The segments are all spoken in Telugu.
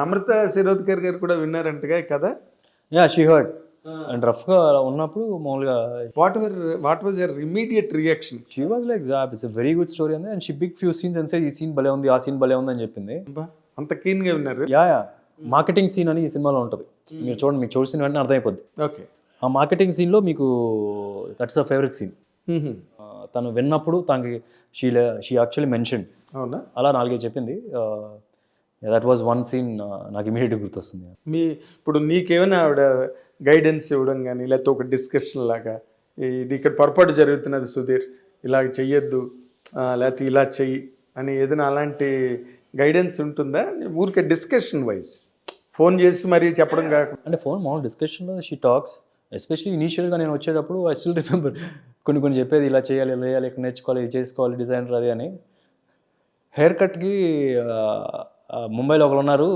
నమ్రత శిరోద్కర్ గారు కూడా విన్నారంటగా కథ? యా షీ హర్డ్ అండ్ రఫ్గా ఉన్నప్పుడు మామూలుగా whatever what was your immediate reaction she was like job it's very good story అంది and she big few scenes and ఈ సీన్ భలే ఉంది ఆ సీన్ భలే ఉంది అని చెప్పింది. అంత keen గా విన్నారు? Yeah yeah. మార్కెటింగ్ సీన్ అని ఈ సినిమాలో ఉంటుంది. మీరు చూడండి మీకు చూసిన వెంటనే అర్థమైపోద్ది. ఓకే ఆ మార్కెటింగ్ సీన్లో మీకు దట్స్ అ ఫేవరెట్ సీన్ తను విన్నప్పుడు తనకి షీ షీ యాక్చువల్లీ మెన్షన్ అవునా? అలా నాలుగే చెప్పింది. దట్ వాజ్ వన్ సీన్ నాకు ఇమీడియట్గా గుర్తొస్తుంది. మీ ఇప్పుడు నీకేమైనా ఆవిడ గైడెన్స్ ఇవ్వడం కానీ లేకపోతే ఒక డిస్కషన్ లాగా ఇది ఇక్కడ పొరపాటు జరుగుతున్నది సుధీర్ ఇలాగ చెయ్యొద్దు లేకపోతే ఇలా చెయ్యి అని ఏదైనా అలాంటి గైడెన్స్ ఉంటుందా? ఊరికే డిస్కషన్ వైజ్ ఫోన్ చేసి మరీ చెప్పడం కాకుండా. అంటే ఫోన్ మామూలు డిస్కషన్లో షీ టాక్స్ ఎస్పెషలీ ఇనీషియల్గా నేను వచ్చేటప్పుడు ఐ స్టిల్ రిమెంబర్ కొన్ని కొన్ని చెప్పేది ఇలా చేయాలి ఇలా చేయాలి ఇక్కడ నేర్చుకోవాలి ఇది చేసుకోవాలి డిజైనర్ అది అని. హెయిర్ కట్కి ముంబైలో ఒకరు ఉన్నారు.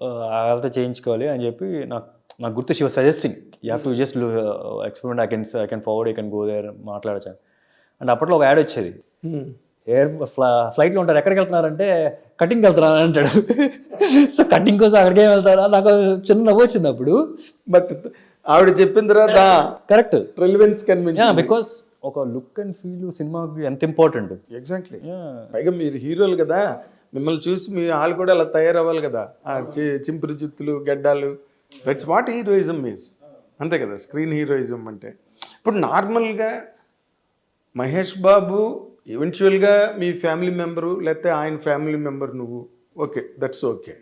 వాళ్ళతో చేయించుకోవాలి అని చెప్పి నాకు నాకు గుర్తు she was suggesting you have to just experiment I can I can forward I can go there మాట్లాడచ్చు? అండ్ అప్పట్లో ఒక యాడ్ వచ్చేది. ఎయిర్ ఫ్లా ఫ్లైట్లో ఉంటారు. ఎక్కడికి వెళ్తున్నారంటే కటింగ్కి వెళ్తున్నా అంటాడు. సో కటింగ్ కోసం అక్కడికే వెళ్తారా? నాకు చిన్న నవ్వు వచ్చింది అప్పుడు. బట్ ఆవిడ చెప్పిన తర్వాత కరెక్ట్ రెలివెన్స్ యా బికాస్ ఒక లుక్ అండ్ ఫీల్ సినిమాకి ఎంత ఇంపార్టెంట్ ఎగ్జాక్ట్లీ పైగా మీరు హీరోలు కదా మిమ్మల్ని చూసి మీ వాళ్ళు కూడా అలా తయారవ్వాలి కదా. చింపురు జుత్తులు గడ్డాలు. దట్స్ వాట్ హీరోయిజం మీస్ అంతే కదా స్క్రీన్ హీరోయిజం అంటే. ఇప్పుడు నార్మల్గా మహేష్ బాబు ఈవెన్చువల్గా మీ ఫ్యామిలీ మెంబరు లేకపోతే ఆయన ఫ్యామిలీ మెంబర్ నువ్వు. ఓకే దట్స్ ఓకే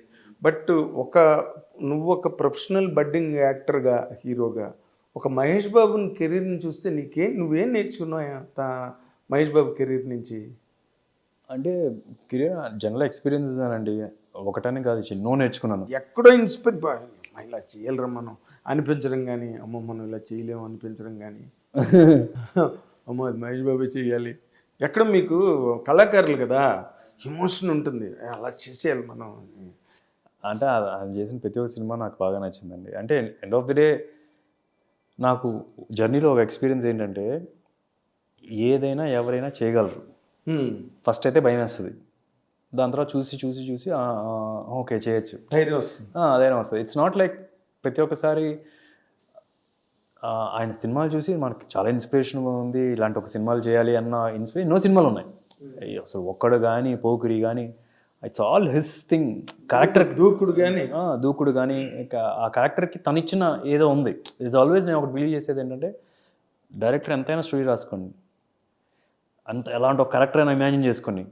బట్ ఒక నువ్వు ఒక ప్రొఫెషనల్ బడ్డింగ్ యాక్టర్గా హీరోగా ఒక మహేష్ బాబుని కెరీర్ని చూస్తే నీకేం నువ్వేం నేర్చుకున్నావు మహేష్ బాబు కెరీర్ నుంచి? అంటే కెరీర్ జనరల్ ఎక్స్పీరియన్సెస్ అండి ఒకటనే కాదు ఎన్నో నేర్చుకున్నాను. ఎక్కడో ఇన్స్పైర్ ఇలా చేయాలరా మనం? అనిపించడం కానీ అమ్మో మనం ఇలా చేయలేము అనిపించడం కానీ అమ్మో అది మహేష్ బాబు చేయాలి ఎక్కడ మీకు కళాకారులు కదా ఎమోషన్ ఉంటుంది. అలా చేసేయాలి మనం. అంటే ఆయన చేసిన ప్రతి ఒక్క సినిమా నాకు బాగా నచ్చిందండి. అంటే ఎండ్ ఆఫ్ ది డే నాకు జర్నీలో ఒక ఎక్స్పీరియన్స్ ఏంటంటే ఏదైనా ఎవరైనా చేయగలరు. ఫస్ట్ అయితే భయం వేస్తుంది. దాని తర్వాత చూసి చూసి చూసి ఓకే చేయొచ్చు. ధైర్యం వస్తుంది. వస్తుంది. ఇట్స్ నాట్ లైక్ ప్రతి ఒక్కసారి ఆయన సినిమాలు చూసి మనకి చాలా ఇన్స్పిరేషన్ ఉంది ఇలాంటి ఒక సినిమాలు చేయాలి అన్న ఇన్స్పిరేషన్ ఎన్నో సినిమాలు ఉన్నాయి. అయ్యో, అసలు ఒక్కడు కానీ పోకిరి కానీ it's all his thing character Dookudu కానీ దూకుడు కానీ ఇంకా ఆ క్యారెక్టర్కి తనిచ్చిన ఏదో ఉంది. ఇట్స్ ఆల్వేస్ నేను ఒకటి బిలీవ్ చేసేది ఏంటంటే డైరెక్టర్ ఎంతైనా స్టోరీ రాసుకోండి. అంత ఎలాంటి ఒక క్యారెక్టర్ అయినా ఇమాజిన్ చేసుకొని.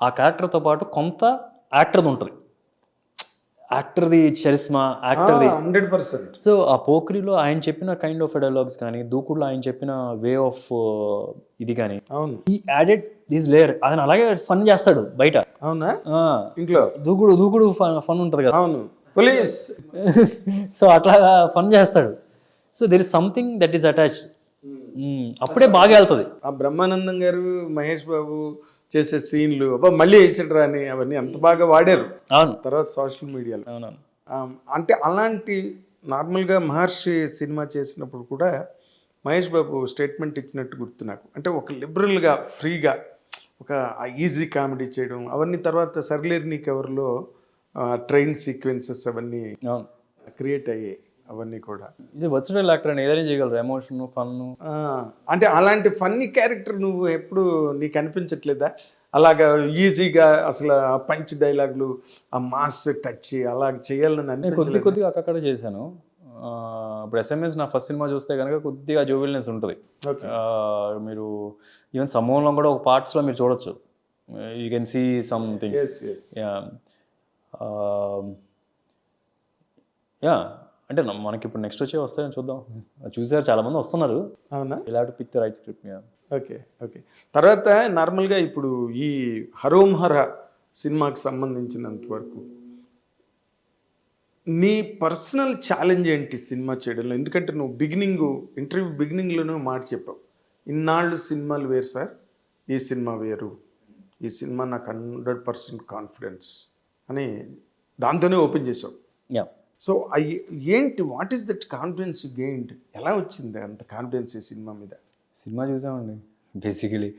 ఆ క్యారెక్టర్తో పాటు కొంత యాక్టర్ది ఉంటుంది. యాక్టర్ది చరిస్మా యాక్టర్ది హండ్రెడ్ పర్సెంట్. సో ఆ పోక్రీలో ఆయన చెప్పిన కైండ్ ఆఫ్ డైలాగ్స్ కానీ దూకుడులో ఆయన చెప్పిన వే ఆఫ్ ఇది కానీ అవును. ఈ యాడెడ్ దీస్ లేయర్ ఆయన అలాగే ఫన్ చేస్తాడు బయట. అవునా? ఇంట్లో? దూకుడు దూకుడు ఫన్ ఉంటుంది కదా. అవును. పోలీస్ సో అట్లాగా ఫన్ చేస్తాడు. So there is something that is attached అప్పుడే బాగా వెళ్తుంది. ఆ బ్రహ్మానందం గారు మహేష్ బాబు చేసే సీన్లు అబ్బా మళ్ళీ వేసాడు అని అవన్నీ అంత బాగా వాడారు. అవును. తర్వాత సోషల్ మీడియాలో. అవునవును. అంటే అలాంటి నార్మల్గా మహర్షి సినిమా చేసినప్పుడు కూడా మహేష్ బాబు స్టేట్మెంట్ ఇచ్చినట్టు గుర్తు నాకు. అంటే ఒక లిబరల్గా ఫ్రీగా ఒక ఈజీ కామెడీ చేయడం అవన్నీ తర్వాత సర్లేరు నీకు ఎవరిలో ట్రైన్ సీక్వెన్సెస్ అవన్నీ అవును. క్రియేట్ అయ్యాయి. అవన్నీ కూడా. ఇది వర్సటైల్ యాక్టర్ అని ఏదైనా చేయగలరు? ఎమోషన్ ఫన్ అంటే అలాంటి ఫన్నీ క్యారెక్టర్ నువ్వు ఎప్పుడు నీకు అనిపించట్లేదా? అలాగా ఈజీగా అసలు ఆ పంచ్ డైలాగులు ఆ మాస్ టచ్ అలా చేయాలని అనిపించలేదు కొద్ది కొద్దిగా అక్కడ చేశాను. ఇప్పుడు ఎస్ఎంఎస్ నా ఫస్ట్ సినిమా చూస్తే కనుక కొద్దిగా జోవిల్నెస్ ఉంటుంది. మీరు ఈవెన్ సమూహంలో కూడా ఒక పార్ట్స్లో మీరు చూడొచ్చు. You can see some things yes yes yeah yeah అంటే మనకి ఇప్పుడు నెక్స్ట్ వచ్చే వస్తాయని చూద్దాం. చూసారు చాలా మంది వస్తున్నారు. అవునా? ఇలా to pick the right script okay okay. తర్వాత నార్మల్గా ఇప్పుడు ఈ హరోం హర సినిమాకి సంబంధించినంత వరకు నీ పర్సనల్ ఛాలెంజ్ ఏంటి సినిమా చేయడంలో? ఎందుకంటే నువ్వు బిగినింగ్ ఇంటర్వ్యూ బిగినింగ్లోనే మాట చెప్పావు. ఇన్నాళ్ళు సినిమాలు వేరు సార్ ఈ సినిమా వేరు. ఈ సినిమా నాకు హండ్రెడ్ పర్సెంట్ కాన్ఫిడెన్స్ అని దాంతోనే ఓపెన్ చేసావు యా సో అయ్యి ఏంటి what is that confidence you gained ఎలా వచ్చింది అంత కాన్ఫిడెన్స్ ఈ సినిమా మీద? సినిమా చూసామండి. బేసికలీ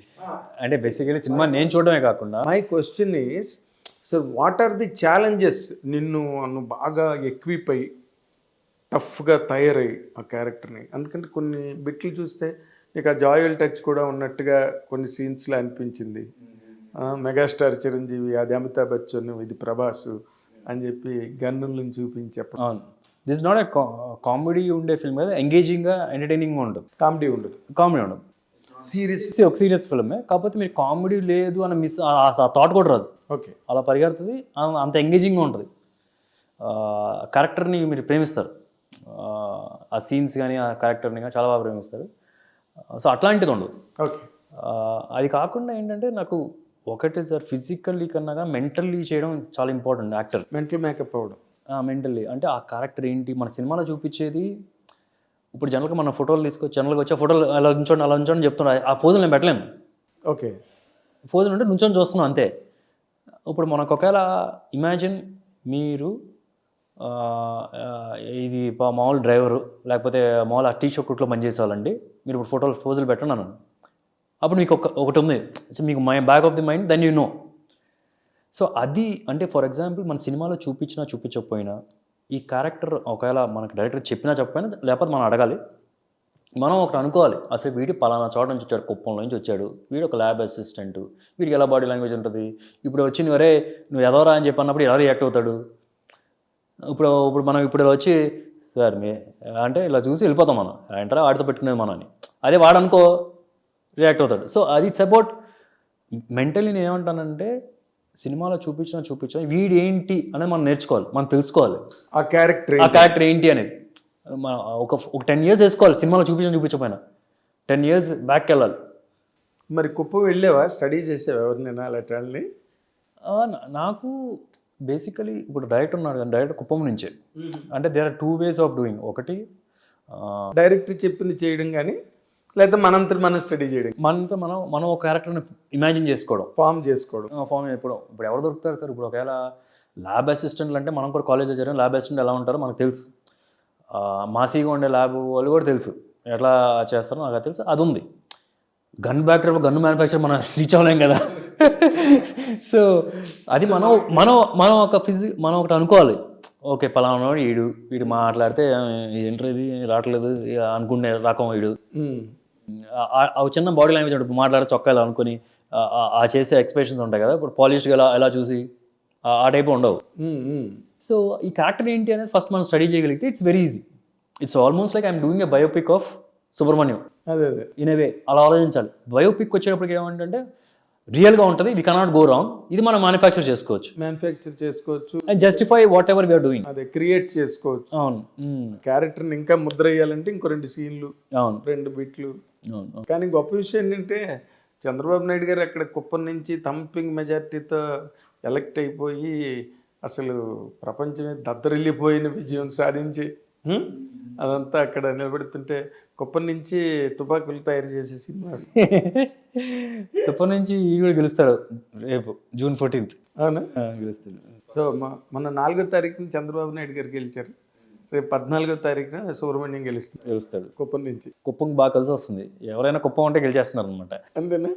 అంటే బేసికలీ సినిమా నేను చూడడమే కాకుండా my question is sir what are the challenges నిన్ను నువ్వు బాగా ఎక్విప్ అయ్యి టఫ్గా తయారయ్యి ఆ క్యారెక్టర్ని అందుకంటే కొన్ని బిట్లు చూస్తే నీకు ఆ జాయల్ టచ్ కూడా ఉన్నట్టుగా కొన్ని సీన్స్లో అనిపించింది. ఆ, మెగాస్టార్ చిరంజీవి అది అమితాబ్ బచ్చన్ ఇది ప్రభాస్. అని చెప్పి గన్నులను చూపించి అవును. దిస్ నాట్ ఏ కామెడీ ఉండే ఫిల్మ్ కదా. ఎంగేజింగ్గా ఎంటర్టైనింగ్గా ఉంటుంది కామెడీ ఉండదు. కామెడీ ఉండదు. సీరియస్ ఒక సీరియస్ ఫిల్మే కాకపోతే మీరు కామెడీ లేదు అని మిస్ ఆ థాట్ కూడా రాదు. ఓకే అలా పరిగెడుతుంది. అంత ఎంగేజింగ్గా ఉంటుంది. క్యారెక్టర్ని మీరు ప్రేమిస్తారు. ఆ, సీన్స్ కానీ ఆ క్యారెక్టర్ని కానీ చాలా బాగా ప్రేమిస్తారు. సో అట్లాంటిది ఉండదు. ఓకే అది కాకుండా ఏంటంటే నాకు ఒకటే సార్ ఫిజికల్లీ కన్నా మెంటల్లీ చేయడం చాలా ఇంపార్టెంట్ యాక్టర్ మెంటల్ మేకప్ అవ్వడం. మెంటల్లీ అంటే ఆ క్యారెక్టర్ ఏంటి? మన సినిమాలో చూపించేది ఇప్పుడు జనరల్గా మన ఫోటోలు తీసుకొచ్చి జనరల్గా వచ్చే ఫోటోలు అలా ఉంచండి అలా ఉంచండి చెప్తున్నారు. ఆ పోజులు నేను పెట్టలేము ఓకే. పోజులు అంటే నుంచొని చూస్తున్నాం అంతే. ఇప్పుడు మనకు ఒకవేళ ఇమాజిన్ మీరు ఇది మామూలు డ్రైవరు లేకపోతే మామూలు ఆ టీ షర్ట్లో పనిచేసే వాళ్ళండి మీరు ఇప్పుడు ఫోటోలు పోజులు పెట్టండి అన్నాను. అప్పుడు మీకు ఒక ఒకటి ఉంది. సో మీకు my back of the mind then you know so అది అంటే ఫర్ ఎగ్జాంపుల్ మన సినిమాలో చూపించినా చూపించకపోయినా ఈ క్యారెక్టర్ ఒకవేళ మనకు డైరెక్టర్ చెప్పినా చెప్పకపోయినా లేకపోతే మనం అడగాలి. మనం ఒకటి అనుకోవాలి. అసలు వీడి పలానా చోట నుంచి వచ్చాడు కుప్పంలో నుంచి వచ్చాడు. వీడు ఒక ల్యాబ్ అసిస్టెంట్ వీడికి ఎలా బాడీ లాంగ్వేజ్ ఉంటుంది? ఇప్పుడు వచ్చి నువ్వు అరే నువ్వు ఎదవరా? అని చెప్పి అన్నప్పుడు ఎలా రియాక్ట్ అవుతాడు? ఇప్పుడు ఇప్పుడు మనం ఇప్పుడు వచ్చి సార్ మీ అంటే ఇలా చూసి వెళ్ళిపోతాం మనం. ఏంటరా వాడితో పెట్టుకునేది మనం అని. అదే వాడనుకో రియాక్ట్ అవుతాడు. సో అది ఇట్స్ అబౌట్ మెంటలీ నేను ఏమంటానంటే సినిమాలో చూపించిన చూపించిన వీడు ఏంటి అనేది మనం నేర్చుకోవాలి. మనం తెలుసుకోవాలి. ఆ క్యారెక్టర్ ఆ క్యారెక్టర్ ఏంటి అనేది. మన ఒక ఒక టెన్ ఇయర్స్ వేసుకోవాలి. సినిమాలో చూపించిన చూపించకపోయినా. టెన్ ఇయర్స్ బ్యాక్ వెళ్ళాలి మరి కుప్పం వెళ్ళావా? స్టడీ చేసావా ఎవరినైనా అలాంటి వాళ్ళని ఆ, నా- నాకు బేసికలీ ఇప్పుడు డైరెక్ట్ ఉన్నాడు కానీ డైరెక్ట్ కుప్పం నుంచే. అంటే there are two ways of doing ఒకటి డైరెక్ట్ చెప్పింది చేయడం కానీ లేకపోతే మనంతటి మనం స్టడీ చేయడం. మనతో మనం మనం ఒక క్యారెక్టర్ని ఇమాజిన్ చేసుకోవడం. ఫామ్ చేసుకోవడం. ఫామ్ ఇప్పుడు ఇప్పుడు ఎవరు దొరుకుతారు సార్? ఇప్పుడు ఒకవేళ ల్యాబ్ అసిస్టెంట్లు అంటే మనం కూడా కాలేజ్లో జరిగిన ల్యాబ్ అసిస్టెంట్ ఎలా ఉంటారో మనకు తెలుసు. మాసీగా ఉండే ల్యాబ్ వాళ్ళు కూడా తెలుసు. ఎట్లా చేస్తారో నాకు తెలుసు. అది ఉంది. గన్ బ్యాక్టర్ గన్ మ్యానుఫ్యాక్చర్ మనం రీచ్ అవ్వలేం కదా. సో అది మనం మనం మనం ఒక ఫిజి మనం ఒకటి అనుకోవాలి. ఓకే పలానా వాడు వీడు వీడు మాట్లాడితే ఏంటి ఇది రావట్లేదు ఇక అనుకునే రకం వీడు ఉమ్. ఆ- చిన్న బాడీ లాంగ్వేజ్ ఉంటుంది మాట్లాడే చొక్కాలు అనుకుని ఆ- చేసే ఎక్స్ప్రెషన్స్ ఉంటాయి కదా ఇప్పుడు పాలిష్గా ఎలా ఎలా చూసి ఆ- టైప్ ఉండవు. సో ఈ క్యారెక్టర్ ఏంటి అనేది ఫస్ట్ మనం స్టడీ చేయగలిగితే it's very easy it's almost like I'm doing a biopic of Subrahmanyam అదే అదే. ఇన్ వే అలా ఆలోచించాలి. బయోపిక్ వచ్చేటప్పటికి ఏమంటే రియల్గా ఉంటుంది. వీ కెనాట్ గో రాంగ్ ఇది మనం మ్యానుఫ్యాక్చర్ చేసుకోవచ్చు. మ్యానుఫ్యాక్చర్ చేసుకోవచ్చు. And justify whatever we are doing అదే క్రియేట్ చేసుకోవచ్చు. అవును. క్యారెక్టర్ని ఇంకా ముద్ర వేయాలంటే ఇంకో రెండు సీన్లు అవును. రెండు బిట్లు. అవును. కానీ గొప్ప విషయం ఏంటంటే చంద్రబాబు నాయుడు గారు అక్కడ కుప్పం నుంచి థంపింగ్ మెజార్టీతో ఎలక్ట్ అయిపోయి అసలు ప్రపంచమే దద్దరిల్లిపోయిన విజయం సాధించి? అదంతా అక్కడ నిలబెడుతుంటే కుప్పం నుంచి తుపాకులు తయారు చేసే సినిమా. ఇప్పటి నుంచి ఈ కూడా గెలుస్తాడు రేపు జూన్ ఫోర్టీన్త్. అవునా? గెలుస్తాడు. సో మ- మొన్న నాలుగో తారీఖున చంద్రబాబు నాయుడు గారు గెలిచారు. రేపు పద్నాలుగో తారీఖున సుబ్రహ్మణ్యం గెలుస్తుంది గెలుస్తాడు. కుప్పం నుంచి. కుప్పం బాగా కలిసి వస్తుంది. ఎవరైనా కుప్పం అంటే గెలిచేస్తున్నారు అనమాట అంతేనా?